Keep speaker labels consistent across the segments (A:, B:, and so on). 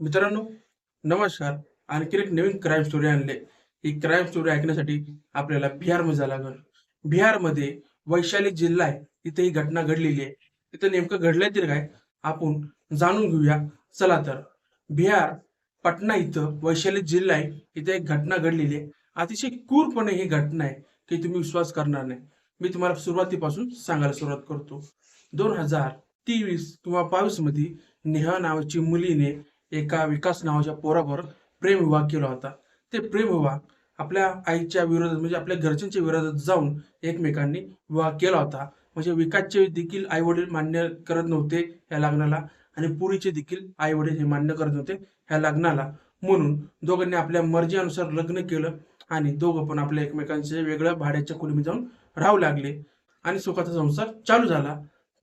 A: मित्रांनो नमस्कार. आणखी एक नवीन क्राईम स्टोरी आणले. ही क्राईम स्टोरी ऐकण्यासाठी आपल्याला बिहारमध्ये जावं लागल. बिहारमध्ये वैशाली जिल्हा आहे. तिथे ही घटना घडलेली आहे. तिथे नेमकं घडलंय तरी काय? आपण जाणून घेऊया. चला तर. बिहार पटना इथं वैशाली जिल्हा आहे. इथे एक घटना घडलेली आहे. अतिशय क्रूरपणे ही घटना आहे की तुम्ही विश्वास करणार नाही. मी तुम्हाला सुरुवातीपासून सांगायला सुरुवात करतो. दोन हजार तेवीस किंवा बावीसमध्ये नेहा नावाची मुलीने एका विकास नावाच्या पोरावर प्रेमविवाह केला होता. ते प्रेमविवाह आपल्या आईच्या विरोधात म्हणजे आपल्या घरच्यांच्या विरोधात जाऊन एकमेकांनी विवाह केला होता. म्हणजे विकासचे देखील आई वडील मान्य करत नव्हते या लग्नाला आणि पुरीचे देखील आई वडील हे मान्य करत नव्हते ह्या लग्नाला. म्हणून दोघांनी आपल्या मर्जीनुसार लग्न केलं आणि दोघं पण आपल्या एकमेकांचे वेगळ्या भाड्याच्या खोलीमध्ये जाऊन राहू लागले आणि सुखाचा संसार चालू झाला.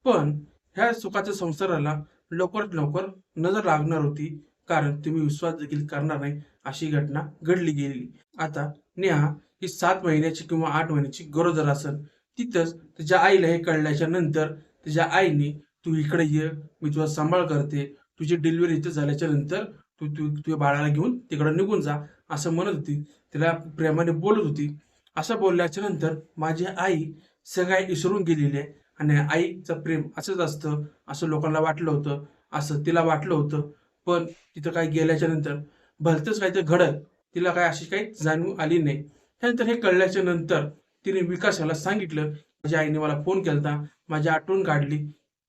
A: पण ह्या सुखाच्या संसाराला लवकरात लवकर नजर लागणार होती कारण तुम्ही विश्वास देखील करणार नाही अशी घटना घडली गेली. आता नेहा ही सात महिन्याची किंवा आठ महिन्याची गरोदर असेल तिथंच तिच्या आईला हे कळल्याच्या नंतर तिच्या आईने तू इकडे ये मी तुझा सांभाळ करते. तुझी डिलिव्हरी इथं झाल्याच्यानंतर तू तू तुझ्या बाळाला घेऊन तिकडे निघून जा असं म्हणत होती. तिला प्रेमाने बोलत होती. असं बोलल्याच्या नंतर माझी आई सगळ्या विसरून गेलेली आहे. आणि आईचं प्रेम असंच असतं असं लोकांना वाटलं होतं असं तिला वाटलं होतं. पण तिथं काय गेल्याच्यानंतर भलतंच काय तर घडत तिला काय अशी काही जाणीव आली नाही. त्यानंतर हे कळल्याच्या नंतर तिने विकासाला सांगितलं माझ्या आईने मला फोन केलता माझी आठवण काढली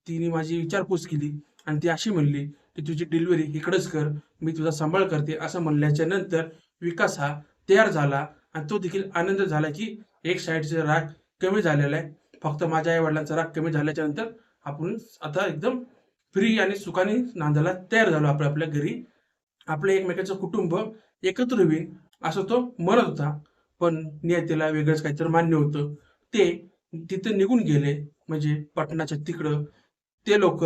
A: तिने माझी विचारपूस केली आणि ती अशी म्हणली की तुझी डिलिव्हरी इकडंच कर मी तुझा सांभाळ करते असं म्हणल्याच्या नंतर विकास हा तयार झाला आणि तो देखील आनंद झाला की एक साईडचा राग कमी झालेला आहे. फक्त माझ्या आई वडिलांचा राग कमी झाल्याच्यानंतर आपण आता एकदम फ्री आणि सुखाने नांदायला तयार झालो आपल्या आपल्या घरी. आपलं एकमेकाचं कुटुंब एकत्र होईल असं तो म्हणत होता. पण नियतीला वेगळंच काहीतरी मान्य होतं. ते तिथे निघून गेले म्हणजे पटणाच्या तिकडं. ते लोक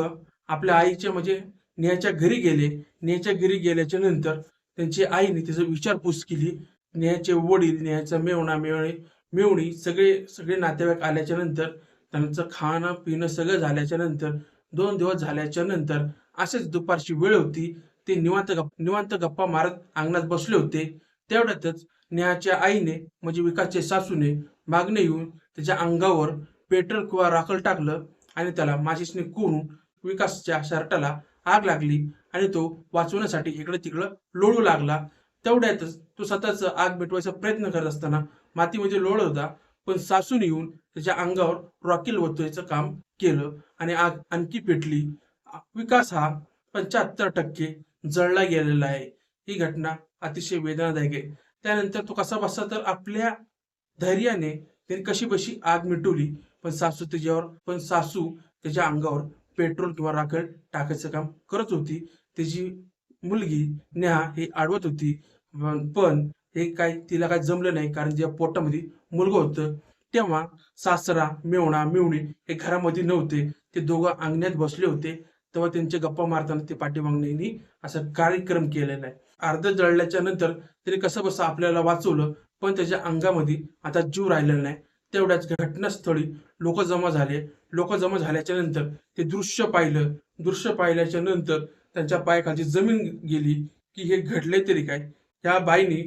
A: आपल्या आईच्या म्हणजे नेहाच्या घरी गेले. नेहाच्या घरी गेल्याच्यानंतर त्यांची आईने तिचं विचारपूस केली. नेहाचे वडील नेहाचा मेवणा मेवणे मेवणी सगळे सगळे नातेवाईक आल्याच्यानंतर त्यांचं खाणं पिणं सगळं झाल्याच्यानंतर दोन दिवस झाल्याच्यानंतर असेच दुपारची वेळ होती. ते निवांत गप निवांत गप्पा मारत अंगणात बसले होते. तेवढ्यातच नेहाच्या आईने म्हणजे विकासचे सासूने मागणे येऊन त्याच्या अंगावर पेट्रोल किंवा राखल टाकलं आणि त्याला माचिसने कोरून विकासच्या शर्टाला आग लागली आणि तो वाचवण्यासाठी इकडे तिकडं लोळू लागला. तेवढ्यातच तो स्वतःच आग मिटवायचा प्रयत्न करत असताना मातीमध्ये लोळ होता. पण सासून येऊन त्याच्या अंगावर रॉकेल ओतवायचं काम केलं आणि आग आणखी पेटली. विकास हा पंच्याहत्तर टक्के जळला गेलेला आहे. ही घटना अतिशय वेदनादायक आहे. त्यानंतर तो कसा बसला तर आपल्या धैर्याने त्याने कशी बशी आग मिटवली. पण सासू त्याच्यावर पण सासू त्याच्या अंगावर पेट्रोल किंवा राखड टाकायचं काम करत होती. त्याची मुलगी नेहा हे आडवत होती. पण- हे काय तिला काय जमलं नाही कारण ज्या पोटामध्ये मुलगा होतं तेव्हा सासरा मेवणा मेवणी हे घरामध्ये नव्हते. ते दोघं अंगण्यात बसले होते. तेव्हा त्यांच्या गप्पा मारताना ते पाठीमागण्यानी असं कार्यक्रम केलेला आहे. अर्ध जळल्याच्या नंतर त्याने कसं बसं आपल्याला वाचवलं पण त्याच्या अंगामध्ये आता जीव राहिलेला नाही. तेवढ्याच घटनास्थळी लोक जमा झाले. लोक जमा झाल्याच्यानंतर ते दृश्य पाहिलं. दृश्य पाहिल्याच्या नंतर त्यांच्या पायाखालची जमीन गेली की हे घडले तरी काय? ह्या बाईने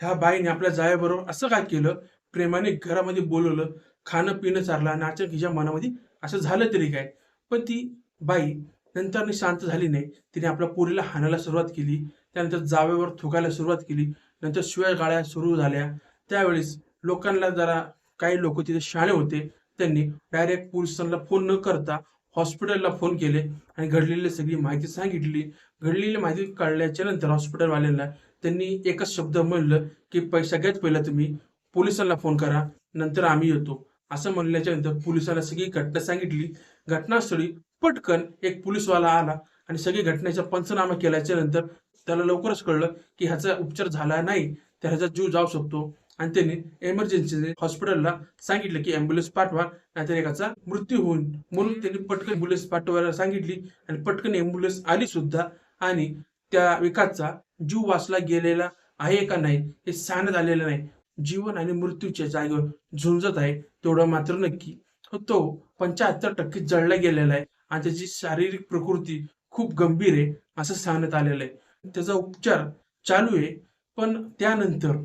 A: ह्या बाईने आपल्या जायाबरोबर असं काय केलं? प्रेमाने घरामध्ये बोलवलं खाणं पिणं चारलं आणि अचानक हिच्या मनामध्ये असं झालं तरी काय? पण ती बाई नंतर शांत झाली नाही. तिने आपल्या पोरीला हाणायला सुरुवात केली. त्यानंतर जावेवर थुकायला सुरुवात केली. नंतर शिवाय गाळ्या सुरू झाल्या. त्यावेळेस लोकांना जरा काही लोक तिथे शाणे होते. त्यांनी डायरेक्ट पोलिसांना फोन न करता हॉस्पिटलला फोन केले आणि घडलेली सगळी माहिती सांगितली. घडलेली माहिती कळल्याच्या नंतर हॉस्पिटलवाल्यांना त्यांनी एकच शब्द म्हणलं की सगळ्यात पहिला तुम्ही पोलिसांना फोन करा नंतर आम्ही येतो. असं म्हणल्याच्या नंतर पोलिसांना सगळी घटना सांगितली. घटनास्थळी पटकन एक पोलीसवाला आला आणि सगळी घटनेचा पंचनामा केल्याच्यानंतर त्याला लवकरच कळलं की ह्याचा उपचार झाला नाही तर ह्याचा जीव जाऊ शकतो. आणि त्यांनी एमर्जन्सी हॉस्पिटलला सांगितलं की अँब्युलन्स पाठवा नाहीतर एकाचा मृत्यू होईल म्हणून त्यांनी पटकन अँब्युलन्स पाठवायला सांगितली आणि पटकन एम्ब्युलन्स आली सुद्धा आणि त्या विकासचा जीव वाचला गेलेला आहे का नाही हे सांगण्यात आलेलं नाही. जीवन आणि मृत्यूच्या जागेवर झुंजत आहे तेवढं मात्र नक्की. तो पंच्याहत्तर टक्के जळला गेलेला आहे आणि त्याची शारीरिक प्रकृती खूप गंभीर आहे असं सांगण्यात आलेलं आहे. त्याचा उपचार चालू आहे पण त्यानंतर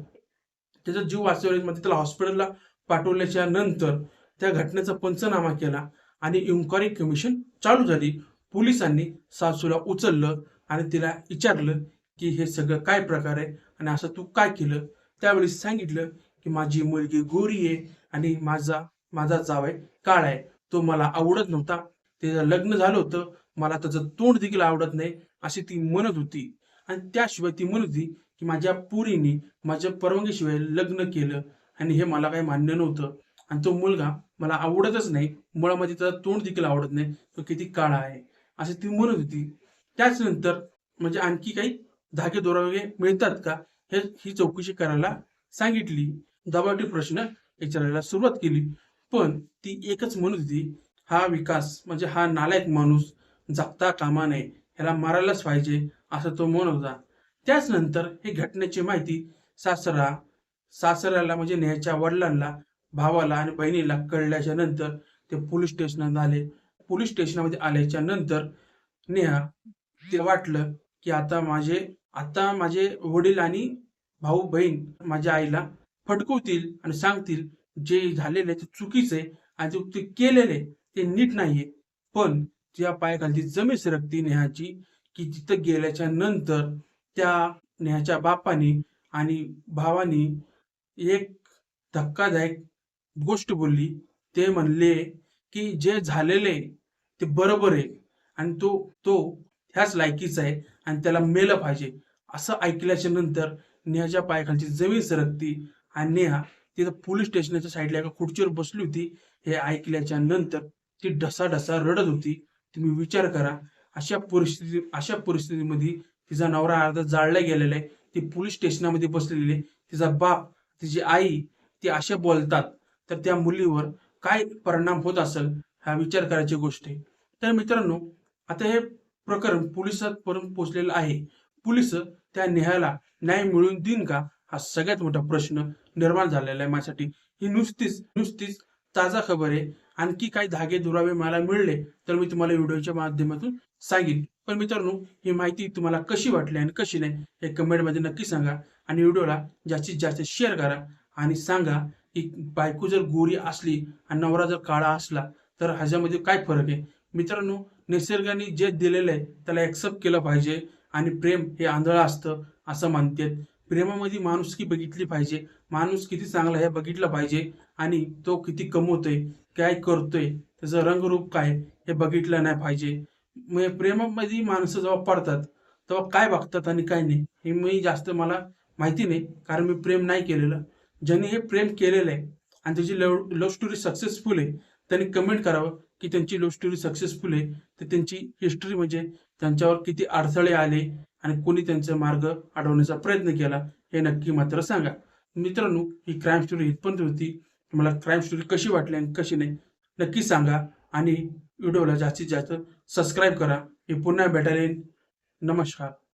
A: त्याचा जीव वाचवण्यामध्ये त्याला हॉस्पिटलला पाठवल्याच्या नंतर त्या घटनेचा पंचनामा केला आणि इन्क्वायरी कमिशन चालू झाली. पोलिसांनी सासूला उचललं आणि तिला विचारलं की हे सगळं काय प्रकार आहे आणि असं तू काय केलं? त्यावेळी सांगितलं की माझी मुलगी गोरी आहे आणि माझा माझा जाव आहे काळा आहे. तो मला आवडत नव्हता. त्याचं लग्न झालं होतं मला त्याचं तोंड देखील आवडत नाही अशी ती म्हणत होती. आणि त्याशिवाय ती म्हणत होती की माझ्या पुरीने माझ्या परवानगीशिवाय लग्न केलं आणि हे मला काही मान्य नव्हतं. आणि तो मुलगा मला आवडतच नाही. मुळामध्ये त्याचा तोंड देखील आवडत नाही. तो किती काळा आहे. असं ती म्हणत होती. त्याच नंतर म्हणजे आणखी काही धागे दोरा वगैरे मिळतात का? हे ही चौकशी करायला सांगितली. दबावटी प्रश्न विचारायला सुरुवात केली. पण ती एकच म्हणत होती हा विकास म्हणजे हा नालायक माणूस जगता कामा नये ह्याला मारायलाच पाहिजे असं तो म्हणत होता. त्याच नंतर हे घटनेची माहिती सासरा सासऱ्याला म्हणजे नेहाच्या वडिलांना भावाला आणि बहिणीला कळल्याच्या नंतर ते पोलीस स्टेशनात आले. पोलीस स्टेशनामध्ये आल्याच्यानंतर नेहा ते वाटलं की आता माझे आता माझे वडील आणि भाऊ बहीण माझ्या आईला फटकवतील आणि सांगतील जे झालेलं आहे ते चुकीचं आहे आणि जे ते केलेले ते नीट नाहीये. पण त्या पायाखालची जमीन सरकती नेहाची की तिथं गेल्याच्यानंतर त्या नेहाच्या बापानी आणि भावाने एक धक्कादायक गोष्ट बोलली. ते म्हणले की जे झालेले ते बरोबर आहे. आणि तो तो ह्याच लायकीचा आहे. आणि त्याला मेलं पाहिजे. असं ऐकल्याच्या नंतर नेहाच्या पायाखालची जमीन सरकती आणि नेहा तिथं पोलीस स्टेशनच्या साईडला एका खुर्चीवर बसली होती. हे ऐकल्याच्या नंतर ती ढसा ढसा रडत होती. तुम्ही विचार करा अशा परिस्थिती अशा परिस्थितीमध्ये तिचा नवरा अर्धा जाळला गेलेला आहे. ती पोलीस स्टेशनामध्ये बसलेली आहे. तिचा बाप तिची आई ती अशा बोलतात. तर त्या मुलीवर काय परिणाम होत असेल हा विचार करायची गोष्ट आहे. तर मित्रांनो आता हे प्रकरण पोलिसात पर्यंत पोहोचलेलं आहे. पोलीस त्या नेहाला न्याय मिळवून देईन का? हा सगळ्यात मोठा प्रश्न निर्माण झालेला आहे माझ्यासाठी. ही नुसतीच नुसतीच ताजा खबर आहे. आणखी काही धागे दुरावे मला मिळले तर मी तुम्हाला व्हिडिओच्या माध्यमातून सांगेन. पण मित्रांनो ही माहिती तुम्हाला कशी वाटली आणि कशी नाही हे कमेंटमध्ये नक्की सांगा आणि व्हिडिओला जास्तीत जास्त शेअर करा आणि सांगा की बायको जर गोरी असली आणि नवरा जर काळा असला तर ह्याच्यामध्ये काय फरक आहे? मित्रांनो निसर्गाने जे दिलेलं आहे त्याला ॲक्सेप्ट केलं पाहिजे आणि प्रेम हे आंधळं असतं असं मानतात प्रेमामध्ये माणुसकी बघितली पाहिजे. माणूस किती चांगला हे बघितलं पाहिजे आणि तो किती कमवतोय काय करतोय त्याचं रंगरूप काय हे बघितलं नाही पाहिजे. म्हणजे प्रेमामध्ये माणसं जेव्हा पडतात तेव्हा काय बघतात आणि काय नाही हे मी जास्त मला माहिती नाही कारण मी प्रेम नाही केलेलं. ज्यांनी हे प्रेम केलेलं आहे आणि त्याची लव लव्ह स्टोरी सक्सेसफुल आहे त्यांनी कमेंट करावं. की त्यांची लव्ह स्टोरी सक्सेसफुल आहे तर त्यांची हिस्ट्री म्हणजे त्यांच्यावर किती अडथळे आले आणि कोणी त्यांचा मार्ग अडवण्याचा प्रयत्न केला हे नक्की मात्र सांगा. मित्रांनो ही क्राईम स्टोरी इथपर्यंत होती. तुम्हाला क्राईम स्टोरी कशी वाटली आणि कशी नाही नक्की सांगा. आणि व्हिडिओला जास्तीत जास्त सबस्क्राईब करा. हे पुन्हा भेटायला येईन नमस्कार.